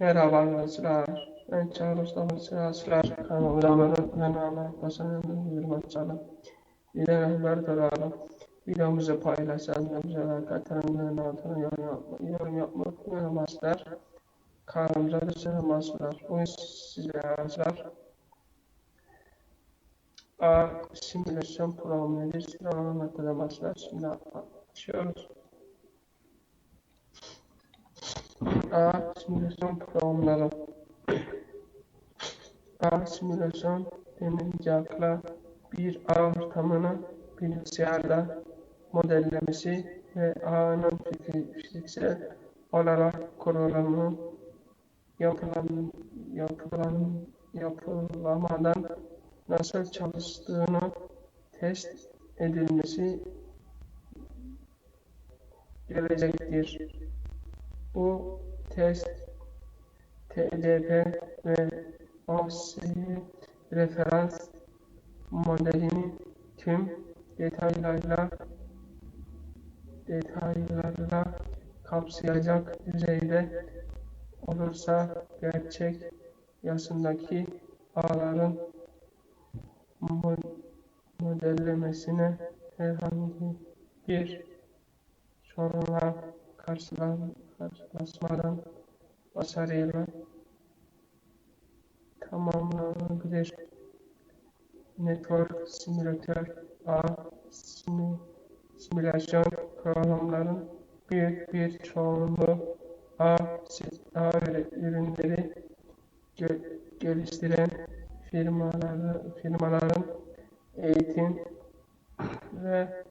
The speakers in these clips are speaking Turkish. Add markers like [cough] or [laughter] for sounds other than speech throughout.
Merhaba arkadaşlar. Ben Çağrı Mustafa Sırasılar. Kanalımda öğretmen Ahmet Basan'ın yürümek Videoları tararım. Videomuzu paylaşalım. Videomuza like atanların altına yorum yapma, yorum yapma unutmayınlar. Kanalımıza da selamlar. Bugün sizlere arkadaşlar simülasyon programı nedir? Size anlatmaya başlar. Şimdi açıyoruz. A. Simülasyon programları A. Simülasyon denilince akla bir ağ ortamını bilgisayarda modellemesi ve ağının fiziksel olarak kurulumu yapılan, yapılan, yapılamadan nasıl çalıştığını test edilmesi gelecektir. Bu test TCP ve OSI referans modelini tüm detaylarla detaylarla kapsayacak düzeyde olursa gerçek yaşındaki ağların modellemesine herhangi bir sorunla karşılan karşılaşmadan başarıyla tamamlanabilir. Network simülatör A simü, simülasyon programların büyük bir çoğunluğu A, A ürünleri geliştiren firmaları, firmaların eğitim ve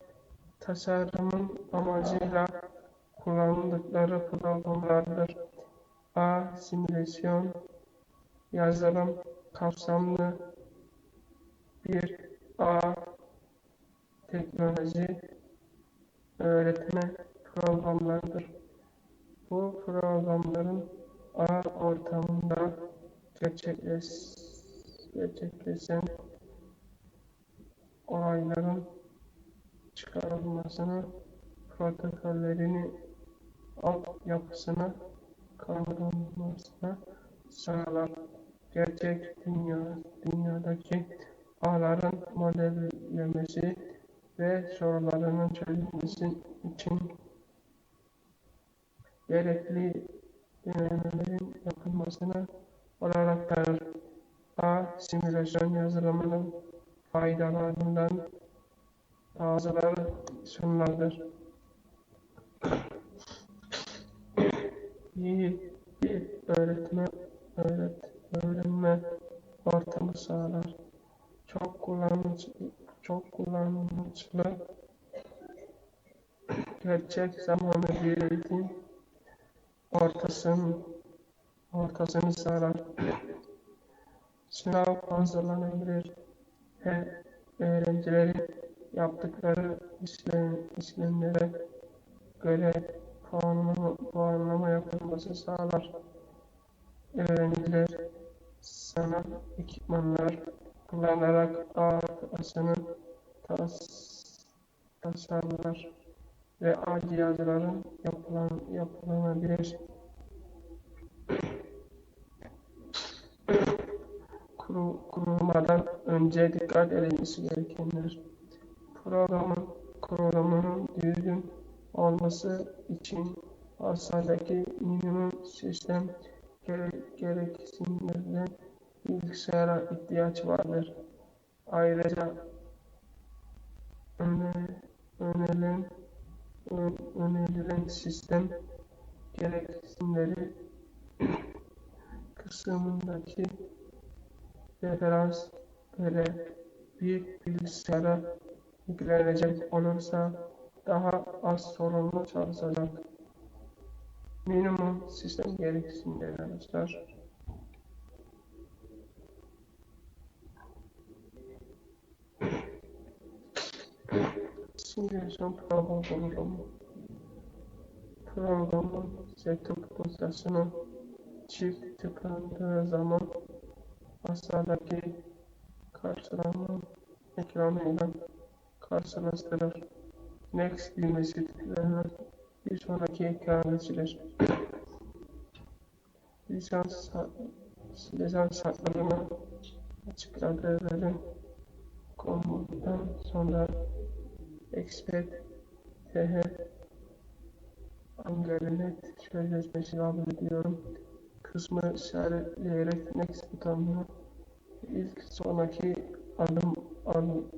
tasarımın amacıyla kullandıkları programlardır. A. Simülasyon yazılım kapsamlı bir A. Teknoloji öğretme programlarıdır. Bu programların A ortamında gerçekleş, gerçekleşen olayların çıkarılmasını protokollerini altyapısına kavranmasına sağlar. Gerçek dünya, dünyadaki ağların modellemesi ve sorularının çözülmesi için gerekli denemelerin yapılmasına olaraktarır. A. Simülasyon yazılımının faydalarından bazıları şunlardır. İyi öğretme, öğret, öğrenme ortamı sağlar. Çok kullanıcı, çok kullanıcılı gerçek zamanlı bir eğitim ortasını, ortasını sağlar. Sınav hazırlanabilir ve öğrencilerin yaptıkları işlem, işlemlere göre puanlama, puanlama yapılması sağlar. Öğrenciler sanat ekipmanlar kullanarak ağ asını tas, tasarlar ve ağ cihazların yapılan, yapılanabilir. Kuru, kurulmadan önce dikkat edilmesi gerekenler. Programın kurulumunun düzgün olması için aşağıdaki minimum sistem gereksinimlerine bilgisayara ihtiyaç vardır. Ayrıca önerilen, önerilen sistem gereksinimleri kısmındaki referans böyle bir bilgisayara yüklenecek olursa daha az sorunlu çalışacak. Minimum sistem gereksinimleri arkadaşlar. Simülasyon programı programın setup dosyasını çift tıklandığı zaman aşağıdaki karşılama ekranıyla karşılaştırır. Next düğmesi tıklanır. Bir sonraki ekran açılır. lisans, lisans haklarını açıkladığı bölüm konudan sonra Expert TH Angelinet sözleşmesi kabul ediyorum. Kısmı işaretleyerek Next butonuna ilk sonraki adım, adım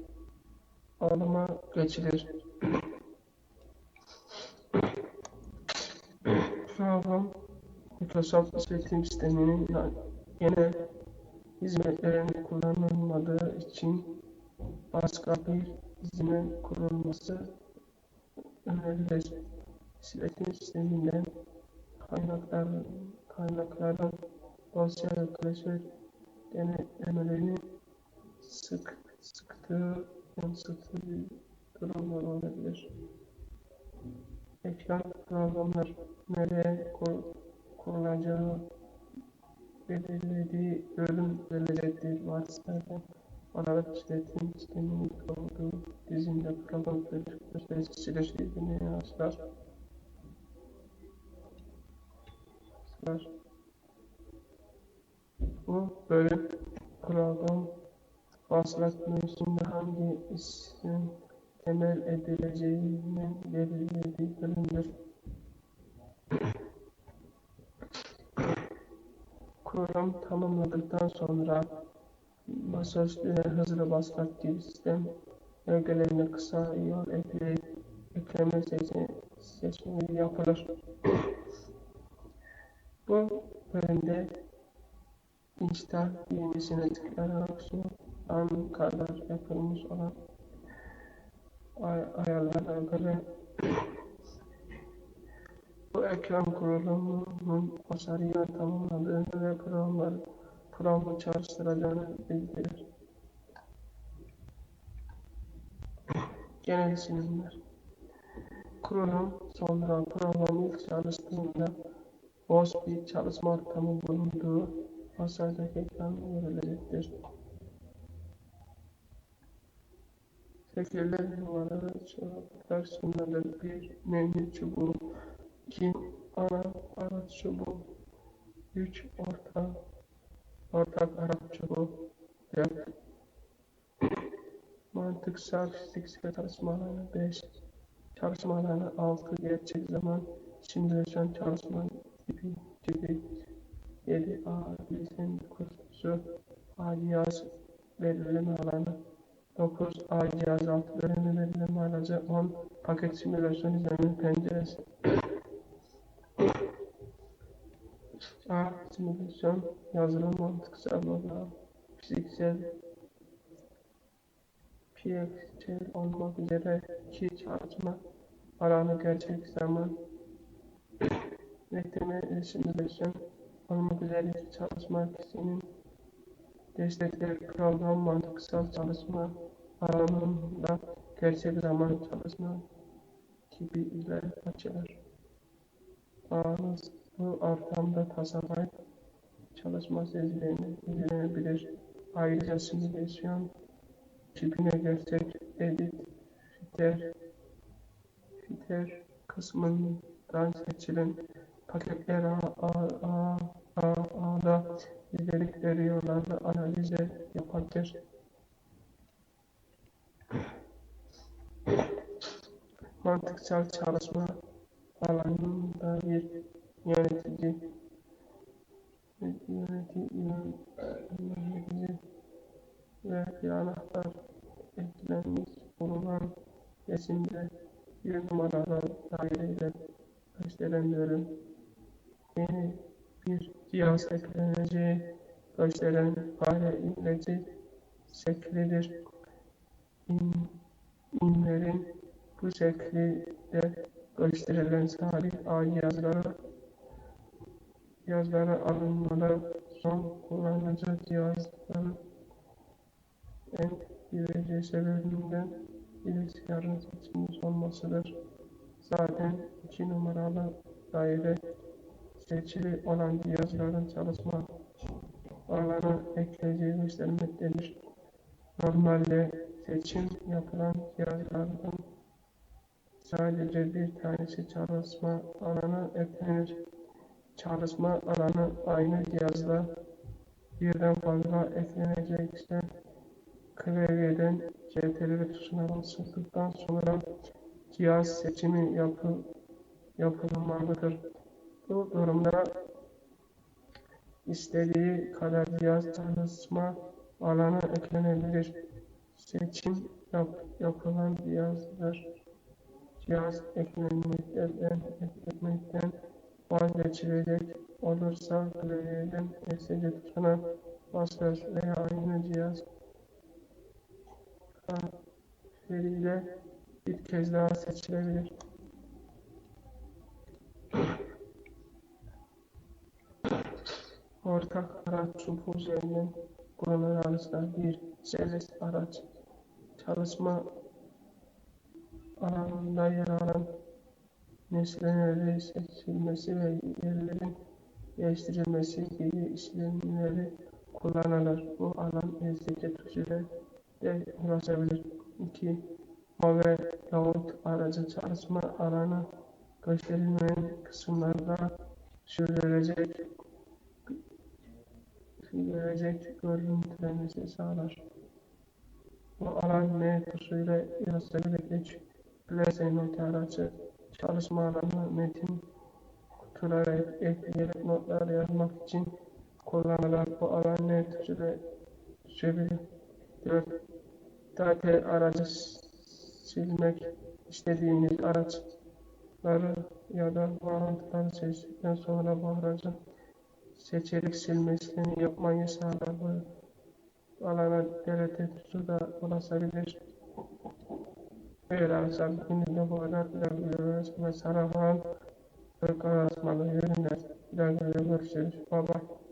adıma geçilir. Program Microsoft işletim sisteminin genel hizmetlerini kullanılmadığı için başka bir hizmet kurulması önerilir. İşletim sisteminden kaynaklar, kaynaklardan dosya ve klasör denetlemelerini sık sıktığı yansıttığı durumlar olabilir. Ekran programlar nereye kurulacağı belirlediği bölüm verilecektir. Vasıtadan olarak işletim sisteminin olduğu dizimde program göstericisiyle şeklini yazar. Yazar. Bu bölüm vasılat menüsünde hangi isim temel edileceğinin belirlediği bölümdür. Program tamamladıktan sonra masaüstüne hızlı basmak gibi sistem bölgelerine kısa yol ekleyip ekleme seçe seçmeleri yapılır. Bu bölümde install düğmesine tıklayarak şu an kadar yapılmış olan ay ayarlara göre [coughs] bu ekran kurulumunun başarıyla tamamlandığını ve programlar programı çalıştıracağını bildirir. Genel isimler Kurulum sonra program ilk çalıştığında boş bir çalışma ortamı bulunduğu masadaki ekran görülecektir. Şekiller numaralı çubuklar sunulur. Bir menü çubuğu, ana araç çubuğu, üç orta ortak araç çubuğu, dört. Mantıksal fiziksel çalışmalarına beş. Çalışmalarına altı gerçek zaman. Simülasyon çalışma tipi tipi. 7 A bilgisayarın kursu A cihaz belirleme alanı. 9 A cihaz alt bölümü belirleme aracı 10 paket simülasyon izleme penceresi A simülasyon yazılım mantıksal model fiziksel PXL olmak üzere iki çalışma alanı gerçek zaman bekleme simülasyon olmak üzere iki çalışma kişinin destekleri program mantıksal çalışma alanında gerçek zaman çalışma gibi ile açılır. Ağınız bu ortamda tasarlayıp çalışma sezgilerini izlenebilir. Ayrıca simülasyon tipine gerçek edit filter filter kısmından seçilen paketler A, A, A, A, A'da izledikleri yollarla analize yapabilir. Mantıksal çalışma alanında bir yönetici yönetici, yönetici ve bir anahtar eklenmiş bulunan resimde bir numaralı daireyle gösteren bölüm yeni bir cihaz ekleneceği gösteren fare imleci şeklidir. İn, inlerin bu şekilde gösterilen salih A cihazlara cihazlara alınmadan son kullanıcı cihazların en güvence sebebinden bilgisayarın seçilmiş olmasıdır. Zaten iki numaralı daire seçili olan cihazların çalışma alanı ekleyeceği göstermektedir. Normalde seçim yapılan cihazlardan sadece bir tanesi çalışma alanı eklenir. Çalışma alanı aynı cihazda birden fazla eklenecekse klavyeden CTRL tuşuna basıldıktan sonra cihaz seçimi yapı, yapılmalıdır. Bu durumda istediği kadar cihaz çalışma alanı eklenebilir. Seçim yap, yapılan cihazlar cihaz eklenmekten, eklemekten vazgeçilecek olursa klavyeden ESC tuşuna basar veya aynı cihaz harfleriyle bir kez daha seçilebilir. Ortak araç çubuğu üzerinden bulunan araçlar bir serbest araç çalışma alanında yer alan nesnelerin seçilmesi ve yerlerin değiştirilmesi gibi işlemleri kullanılır. Bu alan ESC tuşuyla de ulaşabilir. 2. Mover yahut aracı çalışma alanı gösterilmeyen kısımlarda sürdürülecek sürdürülecek görüntülemesi sağlar. Bu alan M tuşuyla yansıtabilir. 3. Place not aracı çalışma alanı metin kutulara ekleyerek notlar yazmak için kullanılır. Bu alan N tuşuyla sürebilir. 4. Date aracı silmek istediğiniz araçları ya da bağlantıları seçtikten sonra bu aracın seçerek silmesini yapmayı sağlar. Bu alana DRT tuşu da ulaşabilir. Dahaki videoda ve